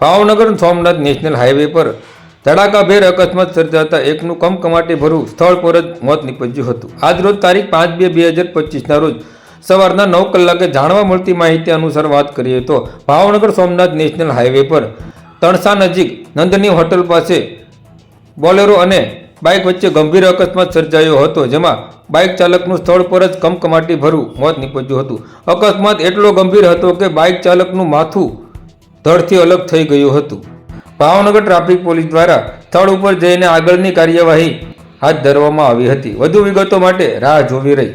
Bhavnagar Somnath national highway પર ધડાકાભેર અકસ્માત સર્જાતા એકનું કમકમાટી ભરું સ્થળ પર જ મોત નીપજ્યું હતું. આજ રોજ તારીખ પાંચ બે બે હજાર પચીસના રોજ સવારના નવ કલાકે જાણવા મળતી માહિતી અનુસાર વાત કરીએ તો ભાવનગર સોમનાથ નેશનલ હાઈવે પર તણસા નજીક નંદની હોટલ પાસે બોલેરો અને બાઇક વચ્ચે ગંભીર અકસ્માત સર્જાયો હતો, જેમાં બાઇક ચાલકનું સ્થળ પર જ કમકમાટી ભરું મોત નીપજ્યું હતું. અકસ્માત એટલો ગંભીર હતો કે બાઇક ચાલકનું માથું ધડથી અલગ થઈ ગયું હતું. ભાવનગર ટ્રાફિક પોલીસ દ્વારા સ્થળ ઉપર જઈને આગળની કાર્યવાહી હાથ ધરવામાં આવી હતી. વધુ વિગતો માટે રાહ જોવી રહી.